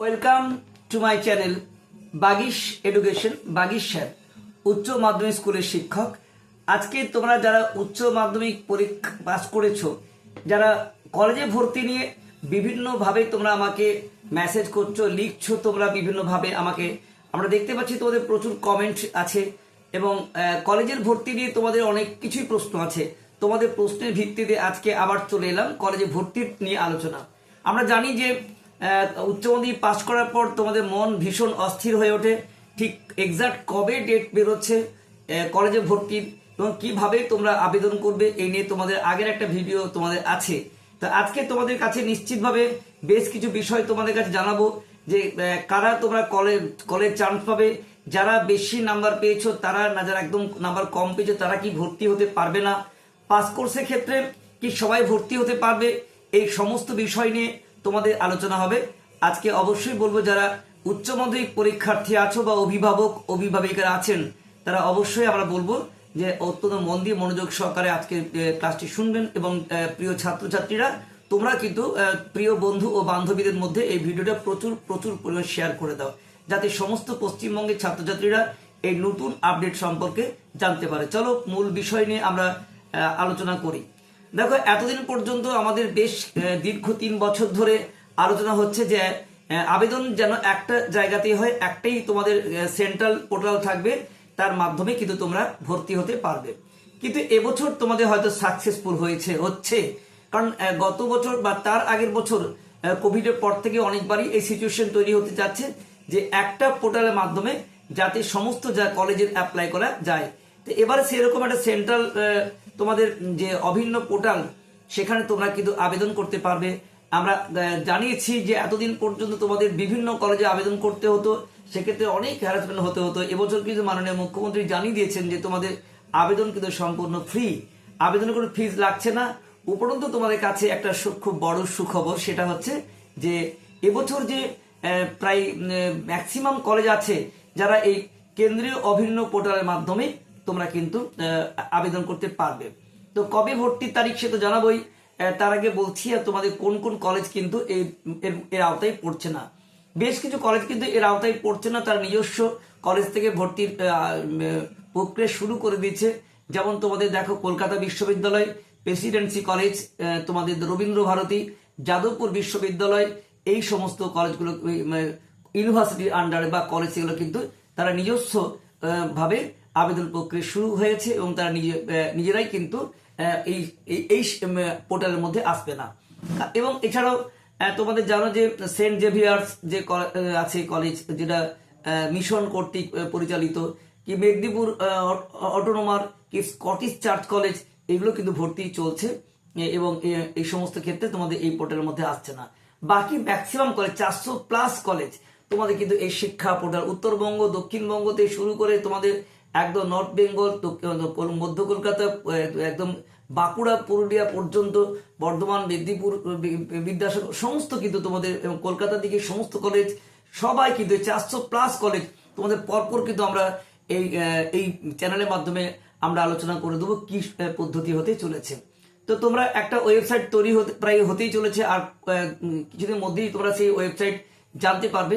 Welcome to my channel Bagish education Bagish sir উচ্চ মাধ্যমিক স্কুলের শিক্ষক। আজকে তোমরা যারা উচ্চ মাধ্যমিক পরীক্ষা পাস করেছ, যারা কলেজে ভর্তি নিয়ে বিভিন্নভাবে তোমরা আমাকে মেসেজ করছ, লিখছো, তোমরা বিভিন্নভাবে আমাকে, আমরা দেখতে পাচ্ছি তোমাদের প্রচুর কমেন্ট আছে এবং কলেজের ভর্তি নিয়ে তোমাদের অনেক কিছুই প্রশ্ন আছে। তোমাদের প্রশ্নের ভিত্তিতে আজকে আবার চলে এলাম কলেজে ভর্তি নিয়ে আলোচনা। আমরা জানি যে উচ্চ মাধ্যমিক পাশ করার পর তোমাদের মন ভীষণ অস্থির হয়ে ওঠে। ঠিক এক্সাক্ট কবে ডেট বেরোচ্ছে কলেজে ভর্তির এবং কীভাবে তোমরা আবেদন করবে এই নিয়ে তোমাদের আগের একটা ভিডিও তোমাদের আছে। তো আজকে তোমাদের কাছে নিশ্চিতভাবে বেশ কিছু বিষয় তোমাদের কাছে জানাব যে কারা তোমরা কলেজ কলেজ চান্স পাবে, যারা বেশি নাম্বার পেয়েছ, তারা না, যারা একদম নাম্বার কম পেয়েছ, তারা কি ভর্তি হতে পারবে না? পাস কোর্সের ক্ষেত্রে কি সবাই ভর্তি হতে পারবে? এই সমস্ত বিষয় নিয়ে তোমাদের আলোচনা হবে। আজকে অবশ্যই বলব যারা উচ্চ মাধ্যমিক পরীক্ষার্থী আছো বা অভিভাবক, অভিভাবিকারা আছেন, তারা অবশ্যই আমরা বলব যে অত্যন্ত মন দিয়ে মনোযোগ সহকারে আজকে ক্লাসটি শুনবেন এবং প্রিয় ছাত্রছাত্রীরা, তোমরা কিন্তু প্রিয় বন্ধু ও বান্ধবীদের মধ্যে এই ভিডিওটা প্রচুর প্রচুর পরিমাণ শেয়ার করে দাও, যাতে সমস্ত পশ্চিমবঙ্গের ছাত্রছাত্রীরা এই নতুন আপডেট সম্পর্কে জানতে পারে। চলো মূল বিষয় নিয়ে আমরা আলোচনা করি। দেখো, এতদিন পর্যন্ত আমাদের বেশ দীর্ঘ তিন বছর ধরে আলোচনা হচ্ছে যে আবেদন যেন একটা জায়গাতেই হয়, একটাই তোমাদের সেন্ট্রাল পোর্টাল থাকবে, তার মাধ্যমে কিন্তু তোমরা ভর্তি হতে পারবে। কিন্তু এবছর তোমাদের হয়তো সাকসেসফুল হয়েছে, হচ্ছে। কারণ গত বছর বা তার আগের বছর কোভিডের পর থেকে অনেকবারই এই সিচুয়েশন তৈরি হতে যাচ্ছে, যে একটা পোর্টালের মাধ্যমে যাতে সমস্ত যা কলেজের অ্যাপ্লাই করা যায়। তো এবারে সেরকম একটা সেন্ট্রাল তোমাদের যে অভিন্ন পোর্টাল, সেখানে তোমরা কিন্তু আবেদন করতে পারবে। আমরা জানিয়েছি যে এতদিন পর্যন্ত তোমাদের বিভিন্ন কলেজে আবেদন করতে হতো, সেক্ষেত্রে অনেক হ্যারাসমেন্ট হতে হতো। এবছর কিন্তু মাননীয় মুখ্যমন্ত্রী জানিয়ে দিয়েছেন যে তোমাদের আবেদন কিন্তু সম্পূর্ণ ফ্রি আবেদনের কোনো ফিজ লাগছে না। উপরন্তু তোমাদের কাছে একটা খুব বড় সুখবর, সেটা হচ্ছে যে এবছর যে প্রায় ম্যাক্সিমাম কলেজ আছে, যারা এই কেন্দ্রীয় অভিন্ন পোর্টালের মাধ্যমে তোমরা কিন্তু আবেদন করতে পারবে। তো কবে ভর্তির তারিখ সে তো জানাবোই। তার আগে বলছি, আর তোমাদের কোন কোন কলেজ কিন্তু এর- আওতায় পড়ছে না। বেশ কিছু কলেজ কিন্তু এর আওতায় পড়ছে না, তার নিজস্ব কলেজ থেকে ভর্তির প্রক্রিয়া শুরু করে দিয়েছে। যেমন তোমাদের দেখো, কলকাতা বিশ্ববিদ্যালয় প্রেসিডেন্সি কলেজ তোমাদের রবীন্দ্র ভারতী, যাদবপুর বিশ্ববিদ্যালয়, এই সমস্ত কলেজগুলো ইউনিভার্সিটির আন্ডারে বা কলেজ সেগুলো কিন্তু তারা নিজস্ব ভাবে আবেদন প্রক্রিয়া শুরু হয়েছে এবং তারা নিজেরাই কিন্তু এই, এই- পোর্টালের মধ্যে আসবে না। এবং এছাড়াও তোমাদের জানো যে সেন্ট জেভিয়ার্স যে আছে কলেজ, যেটা মিশন কর্তৃক পরিচালিত, কি মেদিনীপুর অটোনোমার, কি স্কটিশ চার্চ কলেজ, এগুলো কিন্তু ভর্তি চলছে এবং এই সমস্ত ক্ষেত্রে তোমাদের এই পোর্টালের মধ্যে আসছে না। বাকি ম্যাক্সিমাম কলেজ চারশো প্লাস কলেজ, তোমাদের কিন্তু এই শিক্ষা পোর্টাল উত্তরবঙ্গ দক্ষিণবঙ্গ থেকে শুরু করে তোমাদের একদম নর্থ বেঙ্গল মধ্য কলকাতা একদম বাঁকুড়া, পুরুলিয়া পর্যন্ত, বর্ধমান, মেদিনীপুর বিদ্যাসাগর, সমস্ত কিন্তু তোমাদের, এবং কলকাতা দিকে সমস্ত কলেজ সবাই কিন্তু চারশো প্লাস কলেজ তোমাদের পরপর কিন্তু আমরা এই এই চ্যানেলের মাধ্যমে আমরা আলোচনা করে দেবো কি পদ্ধতি হতে চলেছে। তো তোমরা একটা ওয়েবসাইট তৈরি হতে, প্রায় হতেই চলেছে, আর কিছুদিন মধ্যেই তোমরা সেই ওয়েবসাইট জানতে পারবে,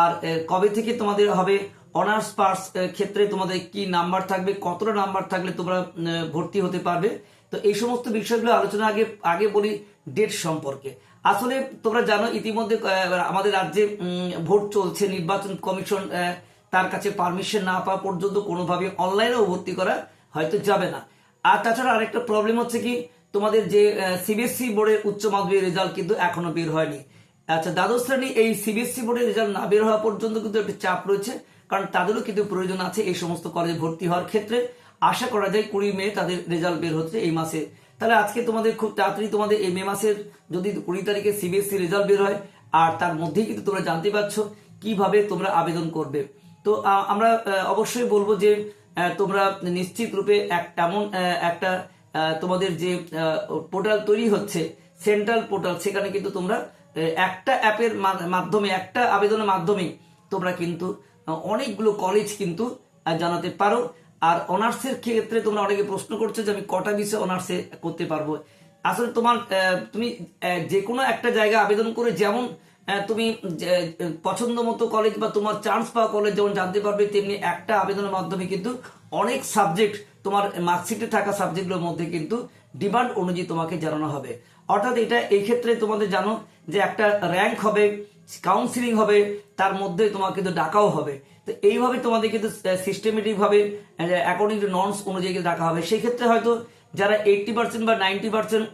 আর কবে থেকে তোমাদের হবে অনার্স পাস ক্ষেত্রে তোমাদের কি নাম্বার থাকবে, কতটা নাম্বার থাকলে তোমরা ভর্তি হতে পারবে? তো এই সমস্ত বিষয়গুলো আলোচনা আগে আগে বলি ডেট সম্পর্কে। আসলে তোমরা জানো, ইতিমধ্যে আমাদের রাজ্যে ভোট চলছে, নির্বাচন কমিশন তার কাছে পারমিশন না পাওয়া পর্যন্ত কোনোভাবে অনলাইনেও ভর্তি করা হয়তো যাবে না। আর তাছাড়া আরেকটা প্রবলেম হচ্ছে কি, তোমাদের যে সিবিএসসি বোর্ডের উচ্চ মাধ্যমিক রেজাল্ট কিন্তু এখনও বের হয়নি। আচ্ছা দ্বাদশ শ্রেণি এই সিবিএসসি বোর্ডের রেজাল্ট না বের হওয়া পর্যন্ত কিন্তু একটা চাপ রয়েছে। কারণ তাদেরও কিন্তু প্রয়োজন আছে এই সমস্ত কলেজে ভর্তি হওয়ার ক্ষেত্রে। আশা করা যায় কুড়ি মে তাদের রেজাল্ট বের হচ্ছে এই মাসে। তাহলে আজকে তোমাদের খুব তাড়াতাড়ি তোমাদের এই মে মাসের যদি কুড়ি তারিখে সিবিএসসি রেজাল্ট বের হয়, আর তার মধ্যেই কিন্তু তোমরা জানতে পারছ কীভাবে তোমরা আবেদন করবে। তো আমরা অবশ্যই বলব যে তোমরা নিশ্চিত রূপে এক, এমন একটা তোমাদের যে পোর্টাল তৈরি হচ্ছে, সেন্ট্রাল পোর্টাল, সেখানে কিন্তু তোমরা একটা অ্যাপের মাধ্যমে, একটা আবেদনের মাধ্যমে তোমরা কিন্তু অনেকগুলো কলেজ কিন্তু জানাতে পারো। আর অনার্সের ক্ষেত্রে তোমরা অনেকে প্রশ্ন করছ যে আমি কটা বিষয়ে অনার্সে করতে পারব। আসলে তোমার তুমি যে কোনো একটা জায়গায় আবেদন করে যেমন তুমি পছন্দ মতো কলেজ বা তোমার চান্স পাওয়া কলেজ যেমন জানতে পারবে, তেমনি একটা আবেদনের মাধ্যমে কিন্তু অনেক সাবজেক্ট তোমার মার্কশিটে থাকা সাবজেক্টগুলোর মধ্যে কিন্তু ডিমান্ড অনুযায়ী তোমাকে জানানো হবে। অর্থাৎ এটা এই ক্ষেত্রে তোমাদের জানো যে একটা র্যাঙ্ক হবে কাউন্সিলিং হবে, তার মধ্যে তোমাকে কিন্তু ডাকাও হবে। তো এইভাবে তোমাদের কিন্তু সিস্টেমেটিক ভাবে অ্যাকর্ডিং টু নর্মস অনুযায়ী কিন্তু ডাকা হবে। সেই ক্ষেত্রে হয়তো যারা এইটটি পার্সেন্ট বা নাইনটি পার্সেন্ট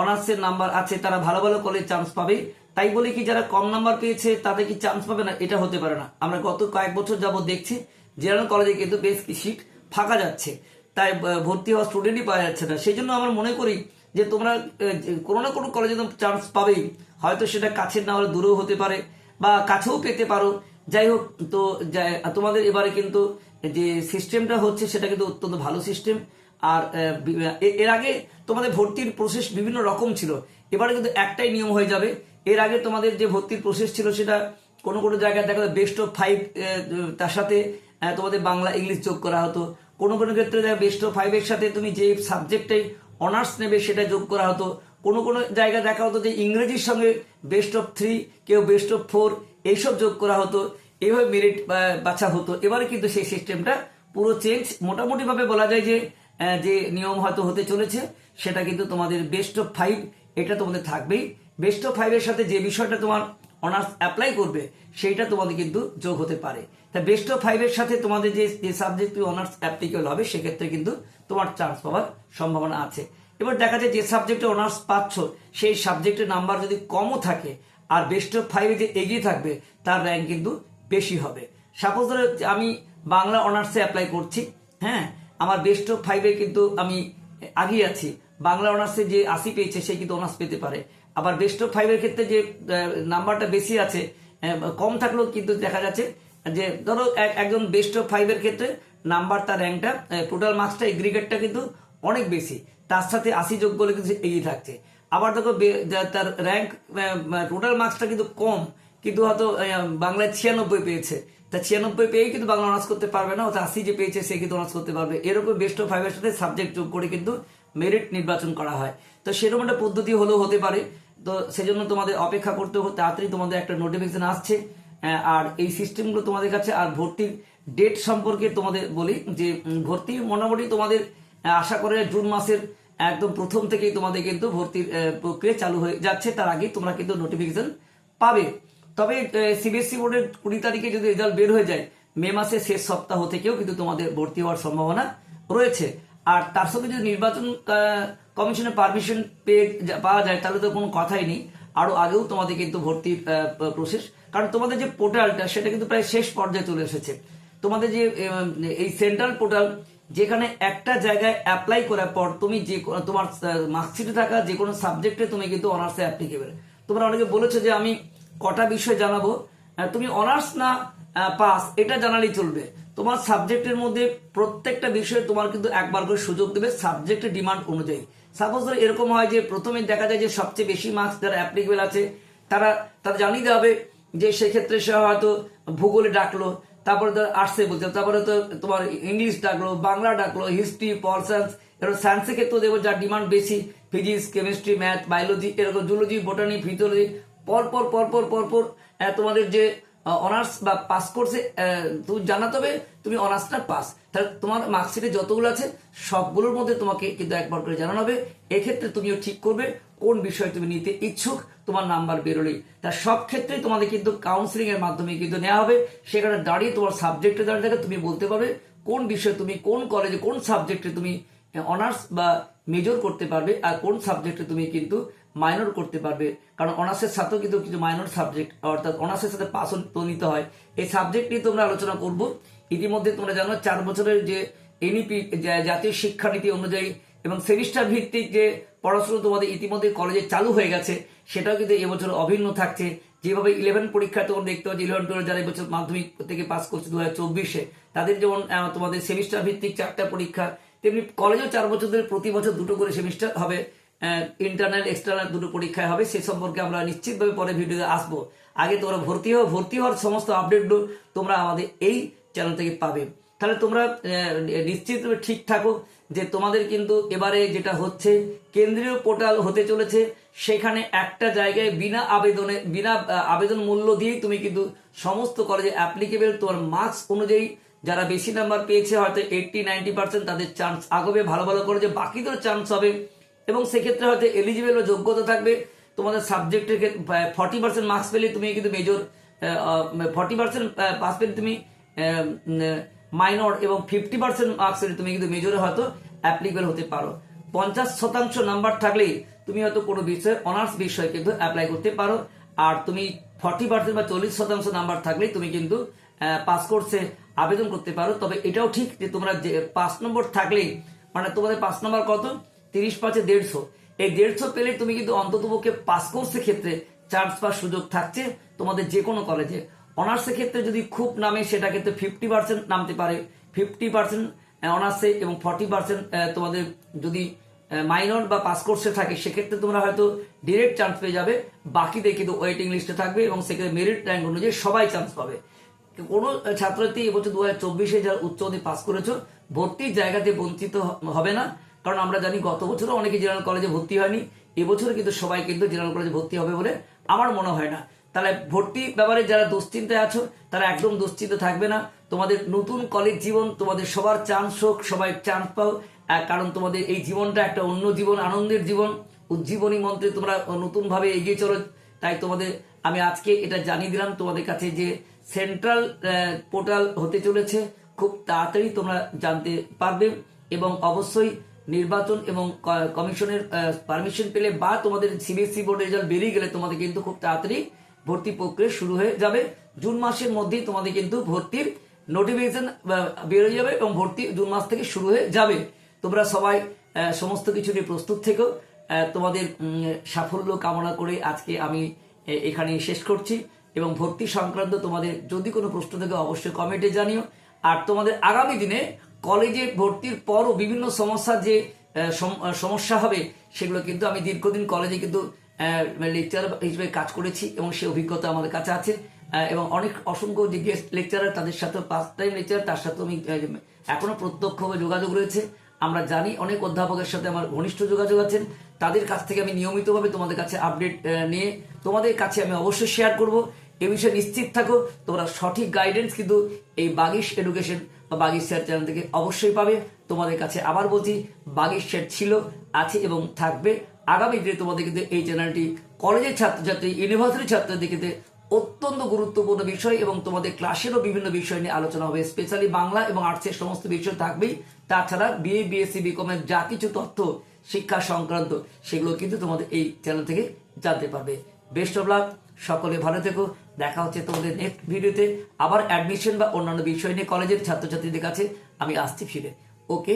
অনার্সের নাম্বার আছে, তারা ভালো ভালো কলেজ চান্স পাবে। তাই বলে কি, যারা কম নাম্বার পেয়েছে, তাদের কি চান্স পাবে না? এটা হতে পারে না। আমরা গত কয়েক বছর যাবত দেখছি জেনারেল কলেজে কিন্তু বেশ সিট ফাঁকা যাচ্ছে। তাই ভর্তি হওয়া স্টুডেন্টই পাওয়া যাচ্ছে না। সেই জন্য আমরা মনে করি যে তোমরা কোনো না কোনো কলেজে চান্স পাবেই। হয়তো সেটা কাছের না হলে দূরেও হতে পারে বা কাছেও পেতে পারো। যাই হোক, তো তোমাদের এবারে কিন্তু যে সিস্টেমটা হচ্ছে সেটা কিন্তু অত্যন্ত ভালো সিস্টেম আর এর আগে তোমাদের ভর্তির প্রসেস বিভিন্ন রকম ছিল। এবারে কিন্তু একটাই নিয়ম হয়ে যাবে। এর আগে তোমাদের যে ভর্তির প্রসেস ছিল সেটা কোনো কোনো জায়গায় দেখা বেস্ট অফ ফাইভ তার সাথে তোমাদের বাংলা, ইংলিশ যোগ করা হতো। কোনো কোনো ক্ষেত্রে দেখা বেস্ট অফ ফাইভের সাথে তুমি যে সাবজেক্টে অনার্স নেবে, সেটা যোগ করা হতো। কোনো কোনো জায়গায় দেখা হতো যে ইংরেজির সঙ্গে বেস্ট অফ থ্রি কেউ বেস্ট অফ ফোর এইসব যোগ করা হতো। এভাবে মেরিট বাছা হতো। এবারে কিন্তু সেই সিস্টেমটা পুরো চেঞ্জ মোটামুটিভাবে বলা যায় যে যে নিয়ম হয়তো হতে চলেছে, সেটা কিন্তু তোমাদের বেস্ট অফ ফাইভ এটা তোমাদের থাকবেই। বেস্ট অফ ফাইভের সাথে যে বিষয়টা তোমার অনার্স অ্যাপ্লাই করবে, সেইটা তোমাদের কিন্তু যোগ হতে পারে। তা বেস্ট অফ ফাইভের সাথে তোমাদের যে যে সাবজেক্ট অনার্স অ্যাপ্লিকেবল হবে, সেক্ষেত্রে কিন্তু তোমার চান্স পাওয়ার সম্ভাবনা আছে। এবার দেখা যায় যে সাবজেক্টে অনার্স পাচ্ছ, সেই সাবজেক্টের নাম্বার যদি কমও থাকে আর বেস্ট অফ ফাইভে যে এগিয়ে থাকবে, তার র্যাঙ্ক কিন্তু বেশি হবে। সাপোজ ধরো আমি বাংলা অনার্সে অ্যাপ্লাই করছি হ্যাঁ? আমার বেস্ট অফ ফাইভে কিন্তু আমি আগিয়ে আছি। বাংলা অনার্সে যে আশি পেয়েছে, সে কিন্তু অনার্স পেতে পারে। আবার বেস্ট অফ ফাইভের ক্ষেত্রে যে নাম্বারটা বেশি আছে কম থাকলেও কিন্তু দেখা যাচ্ছে যে ধরো এক- একজন বেস্ট অফ ফাইভের ক্ষেত্রে নাম্বার তার র্যাঙ্কটা টোটাল মার্কসটা এগ্রিগেটটা কিন্তু অনেক বেশি। তার সাথে আশি যোগ করলে কিন্তু এগিয়ে থাকছে। আবার দেখো তার র্যাঙ্ক টোটাল মার্কসটা কিন্তু কম, কিন্তু হয়তো বাংলায় ছিয়ানব্বই পেয়েছে। তা ছিয়ানব্বই পেয়েই কিন্তু বাংলা অনার্স করতে পারবে না অর্থাৎ আশি যে পেয়েছে, সে কিন্তু অনার্স করতে পারবে। এরকম বেস্ট অফ ফাইভের সাথে সাবজেক্ট যোগ করে কিন্তু মেরিট নির্বাচন করা হয়। তো সেরকম একটা পদ্ধতি হলেও হতে পারে। তো সেজন্য তোমাদের অপেক্ষা করতে হবে তাড়াতাড়ি তোমাদের একটা নোটিফিকেশন আসছে। আর এই সিস্টেমগুলো তোমাদের কাছে আর ভর্তির ডেট সম্পর্কে তোমাদের বলি যে ভর্তি মোটামুটি তোমাদের আশা করে জুন মাসের একদম প্রথম থেকেই তোমাদের কিন্তু ভর্তির প্রক্রিয়া চালু হয়ে যাচ্ছে। তার আগে তোমরা কিন্তু নোটিফিকেশন পাবে। তবে সিবিএসসি বোর্ডের কুড়ি তারিখে যদি রেজাল্ট বের হয়ে যায়, মে মাসের শেষ সপ্তাহ থেকেও কিন্তু তোমাদের ভর্তি হওয়ার সম্ভাবনা রয়েছে। আর তার সঙ্গে যদি নির্বাচন কমিশনের পারমিশন পেয়ে পাওয়া যায়, তাহলে তো কোনো কথাই নেই। আরও আগেও তোমাদের কিন্তু ভর্তির প্রসেস কারণ তোমাদের যে পোর্টালটা, সেটা কিন্তু প্রায় শেষ পর্যায়ে চলে এসেছে। তোমাদের যে এই সেন্ট্রাল পোর্টাল, যেখানে একটা জায়গায় অ্যাপ্লাই করার পর তুমি যে, তোমার মার্কশিটে থাকা যে কোনো সাবজেক্টে তুমি কিন্তু অনার্সে অ্যাপ্লিকেবল তোমরা অনেকে বলেছ যে আমি কটা বিষয় জানাব। তুমি অনার্স না পাস এটা জানালেই চলবে। তোমার সাবজেক্টের মধ্যে প্রত্যেকটা বিষয়ে তোমার কিন্তু একবার করে সুযোগ দেবে সাবজেক্টের ডিমান্ড অনুযায়ী। সাপোজ ধরো এরকম হয় যে প্রথমে দেখা যায় যে সবচেয়ে বেশি মার্কস যারা অ্যাপ্লিকেবল আছে, তারা তারা জানিয়ে দেওয়া হবে যে সেক্ষেত্রে সে হয়তো ভূগোলে ডাকলো, তারপরে ধর আর্টসে বলছে, তারপরে তো তোমার ইংলিশ ডাকলো, বাংলা ডাকলো হিস্ট্রি পল সায়েন্স এরকম সায়েন্সের ক্ষেত্রেও দেখব যার ডিমান্ড বেশি ফিজিক্স কেমিস্ট্রি ম্যাথ বায়োলজি এরকম জুলজি বোটানি ফিজিওলজি পরপর পরপর পরপর তোমাদের যে অনার্স বা পাস কোর্সে জানাতে হবে তুমি অনার্সটা পাস তাহলে তোমার মার্কশিটে যতগুলো আছে, সবগুলোর মধ্যে তোমাকে কিন্তু একবার করে জানানো হবে। এক্ষেত্রে তুমিও ঠিক করবে, কোন বিষয় তুমি নিতে ইচ্ছুক, তোমার নাম্বার বেরোলেই তার সব ক্ষেত্রেই তোমাদের কিন্তু কাউন্সিলিং এর মাধ্যমে কিন্তু নেওয়া হবে। সেখানে দাঁড়িয়ে তোমার সাবজেক্টে দাঁড়িয়ে থাকে তুমি বলতে পারবে কোন বিষয়ে তুমি কোন কলেজে কোন সাবজেক্টে তুমি অনার্স বা মেজর করতে পারবে আর কোন সাবজেক্টে তুমি কিন্তু মাইনর করতে পারবে। কারণ অনার্সের সাথেও কিন্তু কিছু মাইনর সাবজেক্ট অর্থাৎ অনার্সের সাথে পাসও তো নিতে হয়। এই সাবজেক্ট নিয়ে তোমরা আলোচনা করব। ইতিমধ্যে তোমরা জানো চার বছরের যে এনইপি জাতীয় শিক্ষানীতি অনুযায়ী এবং সেমিস্টার ভিত্তিক যে পড়াশোনা তোমাদের ইতিমধ্যে কলেজে চালু হয়ে গেছে, সেটাও কিন্তু এবছর অভিন্ন থাকছে। যেভাবে ইলেভেন পরীক্ষা তোমরা দেখতে পাচ্ছ ইলেভেন টুয়েলভ যারা এবছর মাধ্যমিক থেকে পাস করছে দু হাজার চব্বিশে, তাদের যেমন তোমাদের সেমিস্টার ভিত্তিক চারটা পরীক্ষা, তেমনি কলেজেও চার বছর ধরে প্রতি বছর দুটো করে সেমিস্টার হবে ইন্টারনাল এক্সটার্নাল দুটো পরীক্ষায় হবে। সে সম্পর্কে আমরা নিশ্চিতভাবে পরে ভিডিওতে আসব। আগে তোমরা ভর্তি হও, ভর্তি হওয়ার সমস্ত আপডেটগুলো তোমরা আমাদের এই চ্যানেল থেকে পাবে। তাহলে তোমরা নিশ্চিত ঠিক থাকো যে তোমাদের কিন্তু এবারে যেটা হচ্ছে, কেন্দ্রীয় পোর্টাল হতে চলেছে। সেখানে একটা জায়গায় বিনা আবেদনে, বিনা আবেদন মূল্য দিয়েই তুমি কিন্তু সমস্ত কলেজে অ্যাপ্লিকেবেল তোমার মার্কস অনুযায়ী যারা বেশি নাম্বার পেয়েছে, হয়তো এইটটি নাইনটি পার্সেন্ট তাদের চান্স আগবে, ভালো ভালো কলেজে বাকিদের চান্স হবে। এবং সেক্ষেত্রে হয়তো এলিজিবল ও যোগ্যতা থাকবে। তোমাদের সাবজেক্টের ক্ষেত্রে ফর্টি পার্সেন্ট মার্কস পেলে তুমি কিন্তু মেজর ফর্টি পার্সেন্ট পাস পেলে তুমি মাইনর এবং ফিফটি পার্সেন্ট মার্কস তুমি কিন্তু মেজরে হয়তো অ্যাপ্লিকেবল হতে পারো। পঞ্চাশ শতাংশ নাম্বার থাকলেই তুমি হয়তো কোনো বিষয়ে অনার্স বিষয়ে কিন্তু অ্যাপ্লাই করতে পারো। আর তুমি ফর্টি পার্সেন্ট বা চল্লিশ শতাংশ নাম্বার থাকলেই তুমি কিন্তু পাস কোর্সে আবেদন করতে পারো। তবে এটাও ঠিক যে তোমরা যে পাঁচ নম্বর থাকলেই মানে তোমাদের পাঁচ নম্বর কত? তিরিশ, পাঁচে দেড়শো। এই দেড়শো পেলে তুমি কিন্তু অন্ততপক্ষে পাস কোর্সের ক্ষেত্রে চান্স পাওয়ার সুযোগ থাকছে তোমাদের যে কোনো কলেজে অনার্সের ক্ষেত্রে যদি খুব নামে, সেটা ক্ষেত্রে ফিফটি পার্সেন্ট নামতে পারে। ফিফটি পার্সেন্ট অনার্সে এবং ফর্টি পার্সেন্ট তোমাদের যদি মাইনর বা পাস কোর্সে থাকে, সেক্ষেত্রে তোমরা হয়তো ডিরেক্ট চান্স পেয়ে যাবে। বাকিদের কিন্তু ওয়েটিং লিস্টে থাকবে এবং সেক্ষেত্রে মেরিট র্যাঙ্ক অনুযায়ী সবাই চান্স পাবে। কোনো ছাত্রছাত্রী এবছর দু হাজার চব্বিশে যারা উচ্চ পাস করেছ, ভর্তির জায়গাতে বঞ্চিত হবে না। কারণ আমরা জানি গত বছরও অনেকে জেনারেল কলেজে ভর্তি হয়নি। এবছর কিন্তু সবাই কিন্তু জেনারেল কলেজে ভর্তি হবে বলে আমার মনে হয় না। তাহলে ভর্তি ব্যাপারে যারা দুশ্চিন্তায় আছো, তারা একদম দুশ্চিন্ত থাকবে না। তোমাদের নতুন কলেজ জীবন, তোমাদের সবার চান্স হোক, সবাই চান্স পাও। কারণ তোমাদের এই জীবনটা একটা অন্য জীবন, আনন্দের জীবন। উজ্জীবনী মন্ত্রে তোমরা নতুন ভাবে এগিয়ে চলো। তাই তোমাদের, আমি আজকে এটা জানিয়ে দিলাম তোমাদের কাছে যে সেন্ট্রাল পোর্টাল হতে চলেছে। খুব তাড়াতাড়ি তোমরা জানতে পারবে এবং অবশ্যই নির্বাচন এবং কমিশনের পারমিশন পেলে বা তোমাদের সিবিএসসি বোর্ড রেজাল্ট বেরিয়ে গেলে তোমাদের কিন্তু খুব তাড়াতাড়ি ভর্তি প্রক্রিয়া শুরু হয়ে যাবে। জুন মাসের মধ্যেই তোমাদের কিন্তু ভর্তির নোটিফিকেশন বেরোয় যাবে এবং ভর্তি জুন মাস থেকে শুরু হয়ে যাবে। তোমরা সবাই সমস্ত কিছু নিয়ে প্রস্তুত থেকো। তোমাদের সাফল্য কামনা করে আজকে আমি এখানে শেষ করছি এবং ভর্তি সংক্রান্ত তোমাদের যদি কোনো প্রশ্ন থাকে অবশ্যই কমেন্টে জানিও। আর তোমাদের আগামী দিনে কলেজে ভর্তির পরও বিভিন্ন সমস্যার যে সম- সমস্যা হবে সেগুলো কিন্তু আমি দীর্ঘদিন কলেজে কিন্তু লেকচার হিসেবে কাজ করেছি এবং সে অভিজ্ঞতা আমাদের কাছে আছে। এবং অনেক অসংখ্য যে গেস্ট লেকচারার তাদের সাথে পাঁচ টাইম লেকচার তার সাথে আমি আহ, এখনও প্রত্যক্ষভাবে যোগাযোগ রয়েছে। আমরা জানি অনেক অধ্যাপকের সাথে আমার ঘনিষ্ঠ যোগাযোগ আছেন। তাদের কাছ থেকে আমি নিয়মিতভাবে তোমাদের কাছে আপডেট নিয়ে তোমাদের কাছে আমি অবশ্যই শেয়ার করব। এ বিষয়ে নিশ্চিত থাকো তোমরা সঠিক গাইডেন্স কিন্তু এই বাগিশ এডুকেশন বা বাগিশ শেয়ার চ্যানেল থেকে অবশ্যই পাবে। তোমাদের কাছে আবার বলছি বাগিশ শেয়ার ছিল আছে এবং থাকবে। আগামী দিনে তোমাদের কিন্তু এই চ্যানেলটি কলেজের ছাত্রছাত্রী ইউনিভার্সিটির ছাত্রদের ক্ষেত্রে অত্যন্ত গুরুত্বপূর্ণ বিষয় এবং তোমাদের ক্লাসেরও বিভিন্ন বিষয় নিয়ে আলোচনা হবে। স্পেশালি বাংলা এবং আর্টসের সমস্ত বিষয় থাকবেই। তাছাড়া বিএ বিএসসি বিকমের যা কিছু তথ্য, শিক্ষা সংক্রান্ত, সেগুলো কিন্তু তোমাদের এই চ্যানেল থেকে জানতে পারবে। বেস্ট অফ লাক সকলে ভালো থেকো। দেখা হচ্ছে তোমাদের নেক্সট ভিডিওতে আবার অ্যাডমিশন বা অন্যান্য বিষয় নিয়ে কলেজের ছাত্রছাত্রীদের কাছে আমি আসছি ফিরে। ওকে